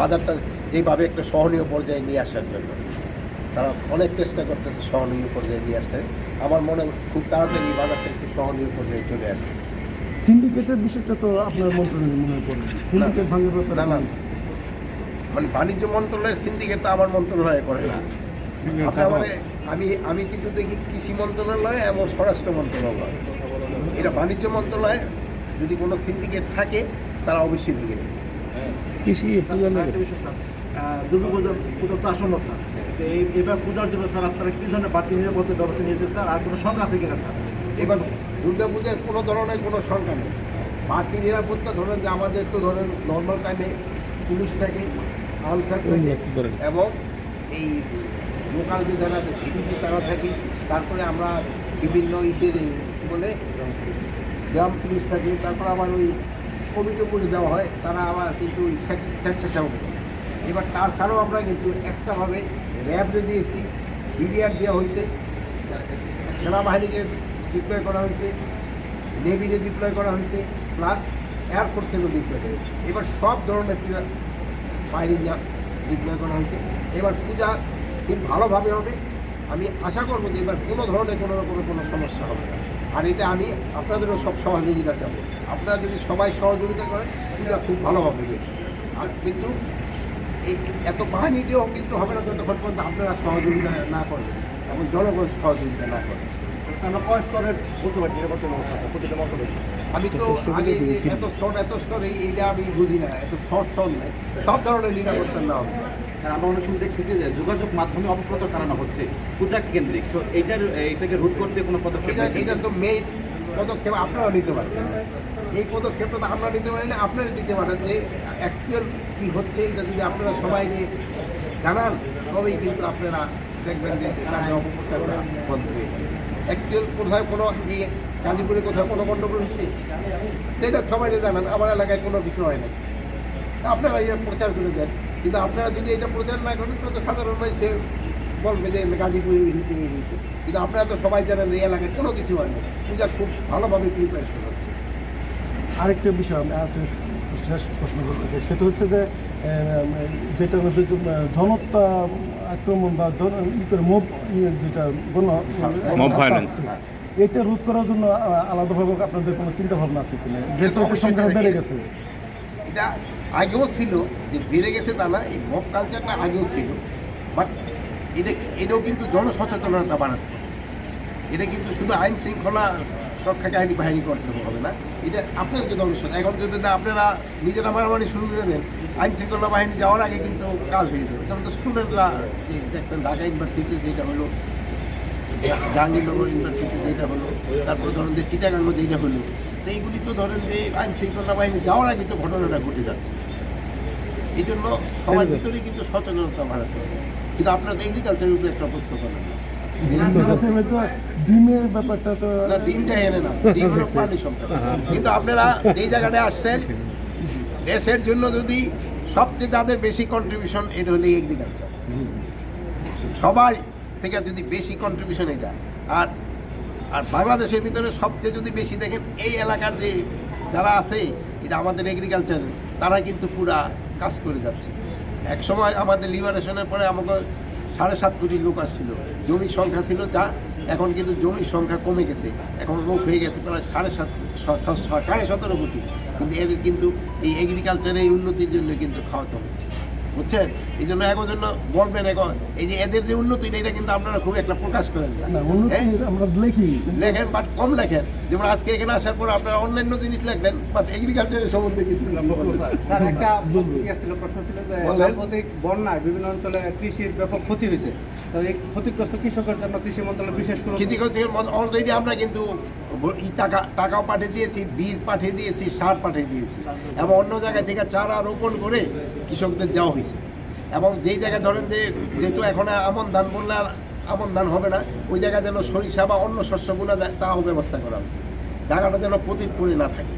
বাজারটা এইভাবে একটা সহনীয় পর্যায়ে নিয়ে আসার জন্য। তারা অনেক চেষ্টা করতেছে সহনীয় পর্যায়ে নিয়ে আসতে। আমার মনে হয় খুব তাড়াতাড়ি এই বাজারটা একটু সহনীয় পর্যায়ে চলে আসবে সিন্ডিকেটের বিষয়টা তো আপনার মন্ত্রণালয় মনে পড়ে সিন্ডিকেট ভাঙার ব্যাপারে না মানে বাণিজ্য মন্ত্রণালয়ের সিন্ডিকেট তো আমার মন্ত্রণালয়ে করে না। মানে আমি আমি কিন্তু দেখি কৃষি মন্ত্রণালয় এবং স্বরাষ্ট্র মন্ত্রণালয়। এটা বাণিজ্য মন্ত্রণালয় যদি কোনো সিন্ডিকেট থাকে তারা অবশ্যই ভেঙে দেবে। কৃষি দুর্গা পূজা পুজো তো আসন্ন স্যার। এই এবার পূজার জন্য স্যার আপনারা কি ধরনের বাড়তি নিরাপত্তা ব্যবস্থা নিয়েছে স্যার? আর কোনো শঙ্কা আছে কিনা স্যার? এবার দুর্গা পূজার কোনো ধরনের কোনো সংখ্যা নেই। বাড়তি নিরাপত্তা ধরেন যে আমাদের তো ধরেন নর্মাল টাইমে পুলিশ থাকে আনসার থাকে এবং এই লোকাল যে যারা তারা থাকে তারপরে আমরা বিভিন্ন ইসের বলে গ্রাম পুলিশ থাকে তারপর আবার ওই কমিটি করে দেওয়া হয়, তারা আবার কিন্তু স্বেচ্ছাসেবক। এবার তাছাড়াও আমরা কিন্তু এক্সট্রাভাবে র্যাবরে দিয়েছি বিডিআর দেওয়া হয়েছে, সেনাবাহিনীকে ডিপ্লয় করা হয়েছে নেভিতে ডিপ্লয় করা হয়েছে প্লাস এয়ারফোর্সেরও ডিপ্লয় করা হয়েছে। এবার সব ধরনের বাহিনী ডিপ্লয় করা হয়েছে। এবার পূজা খুব ভালোভাবে হবে। আমি আশা করব যে এবার কোনো ধরনের কোনো রকমের কোনো সমস্যা হবে না। আর এতে আমি আপনাদেরও সব সহযোগিতা চাবো। আপনারা যদি সবাই সহযোগিতা করেন, এটা খুব ভালোভাবে হবে। আর কিন্তু এই এত বাহিনী দিয়েও কিন্তু হবে না যতক্ষণ পর্যন্ত আপনারা সহযোগিতা না করেন এবং জনগণ সহযোগিতা না করে স্যার আমরা কয় স্তরের বলতে পারি নিরাপত্তা ব্যবস্থা স্যার, প্রতিটা আমি তো আগে যে এত স্তর এত স্তর এইটা আমি বুঝি না এত স্তর স্তর নেই। সব ধরনের নিরাপত্তা না হবে। স্যার আমরা অনেক সময় দেখতেছি যে যোগাযোগ মাধ্যমে অপপ্রচার চালানো হচ্ছে পূজা কেন্দ্রিক। তো এইটার এটাকে রুট করতে কোনো পদক্ষেপ এটা এটা তো মেইন পদক্ষেপ আপনারা নিতে পারেন। এই পদক্ষেপটা তো আপনারা নিতে পারেন না আপনারা দিতে পারেন যে অ্যাকচুয়াল কী হচ্ছে এটা যদি আপনারা সবাই জানান তবেই কিন্তু আপনারা দেখবেন যে কাজে অপপ্রচারটা বন্ধ হয়ে যাবে। অ্যাকচুয়াল কোথায় কোনো কি গাজীপুরে কোথাও কোনো গণ্ডগোল হচ্ছে? সেটা সবাই জানান, আমার এলাকায় কোনো কিছু হয় না। আপনারা এটা প্রচার করে দেন। কিন্তু আপনারা যদি এটা প্রচার না করেন তো সাধারণ মানুষ বলবে যে গাজীপুরে এই হয়েছে কিন্তু আপনারা তো সবাই জানেন এই এলাকায় কোনো কিছু হয় না। পূজা খুব ভালোভাবে প্রিপারেশন হচ্ছে। আরেকটা বিষয় আমি শেষ প্রশ্ন করতে সেটা হচ্ছে যে যেটা হচ্ছে জনতা আক্রমণ বা মোব ইয়ে যেটা গণ Mob violence. এটা রোধ করার জন্য আলাদাভাবে আপনাদের কোনো চিন্তা ভাবনা আছে কিনা? যেহেতু সংখ্যা বেড়ে গেছে। এটা আগেও ছিল যে বেড়ে গেছে তা না এই মব কালচারটা আগেও ছিল। বাট এটা এটাও কিন্তু জনসচেতনতা বাড়াচ্ছে। এটা কিন্তু শুধু আইন শৃঙ্খলা রক্ষা কাহিনী বাহিনী করতে হবে না? এটা আপনার আপনাদেরকে জনসচেতন এখন যদি না আপনারা নিজেরা মারামারি শুরু করে দেন আইন শৃঙ্খলা বাহিনী যাওয়ার আগে কিন্তু কাজ হয়ে যাবে। যেমন তো স্টুডেন্টরা যে দেখছেন ঢাকা ইউনিভার্সিটি যেটা হলো জাহাঙ্গীরনগর ইউনিভার্সিটি যেটা হলো তারপরে ধরেন যে চিটাগাঙ্গ যেটা হলো তো এইগুলি তো ধরেন যে আইন শৃঙ্খলা বাহিনী যাওয়ার আগে তো ঘটনাটা ঘটে যাচ্ছে। এই জন্য সবার ভিতরে কিন্তু সচেতনতা বাড়াতে হবে। কিন্তু আপনার এগ্রিকালচারের উপরে একটা প্রশ্ন করেন। ডিমের ব্যাপারটা তো না ডিমটা এনে না ডিম হলো প্রাণী সম্পদ। কিন্তু আপনারা জায়গাটায় আসছেন দেশের জন্য যদি সবচেয়ে যাদের বেশি কন্ট্রিবিউশন এটা হলো এগ্রিকালচার সবাই থেকে যদি বেশি কন্ট্রিবিউশন এটা। আর আর বাংলাদেশের ভিতরে সবচেয়ে যদি বেশি দেখেন এই এলাকার যে যারা আছে এটা আমাদের এগ্রিকালচার তারা কিন্তু পুরা কাজ করে যাচ্ছে। এক সময় আমাদের লিবারেশনের পরে আমাকে সাড়ে সাত কোটি লোক আসছিল। জমির সংখ্যা ছিল তা এখন কিন্তু জমির সংখ্যা কমে গেছে। এখন লোক হয়ে গেছে প্রায় সাড়ে সাত সাড়ে সতেরো কোটি। কিন্তু এদের কিন্তু এই এগ্রিকালচারের এই উন্নতির জন্য কিন্তু খাওয়াতে হচ্ছে। বুঝছেন? এই জন্য এখন জন্য বলবেন এখন এই যে এদের যে উন্নতি এটা কিন্তু আপনারা খুব একটা প্রকাশ করেন না। না উন্নতি হ্যাঁ? আমরা লিখি। লেখেন বাট কম লেখেন। যেমন আজকে এখানে আসার পর আপনারা অন্যান্য জিনিস লিখলেন বাট এগ্রিকালচারের সম্বন্ধে কিছু স্যার একটা ছিল প্রশ্ন ছিল যে সাম্প্রতিক বন্যায় বিভিন্ন অঞ্চলে কৃষির ব্যাপক ক্ষতি হয়েছে। তো এই ক্ষতিগ্রস্ত কৃষকের জন্য কৃষি মন্ত্রণালয় বিশেষ করে ক্ষতিগ্রস্তের অলরেডি আমরা কিন্তু টাকা টাকাও পাঠিয়ে দিয়েছি বীজ পাঠিয়ে দিয়েছি সার পাঠিয়ে দিয়েছি। এবং অন্য জায়গা থেকে চারা রোপণ করে কৃষকদের দেওয়া হয়েছে। এবং যেই জায়গায় ধরেন যে যেহেতু এখন আমন ধান বললে আর আমন ধান হবে না, ওই জায়গায় যেন সরিষা বা অন্য শস্যগুলো তাও ব্যবস্থা করা হবে জায়গাটা যেন পতিত পরি না থাকে।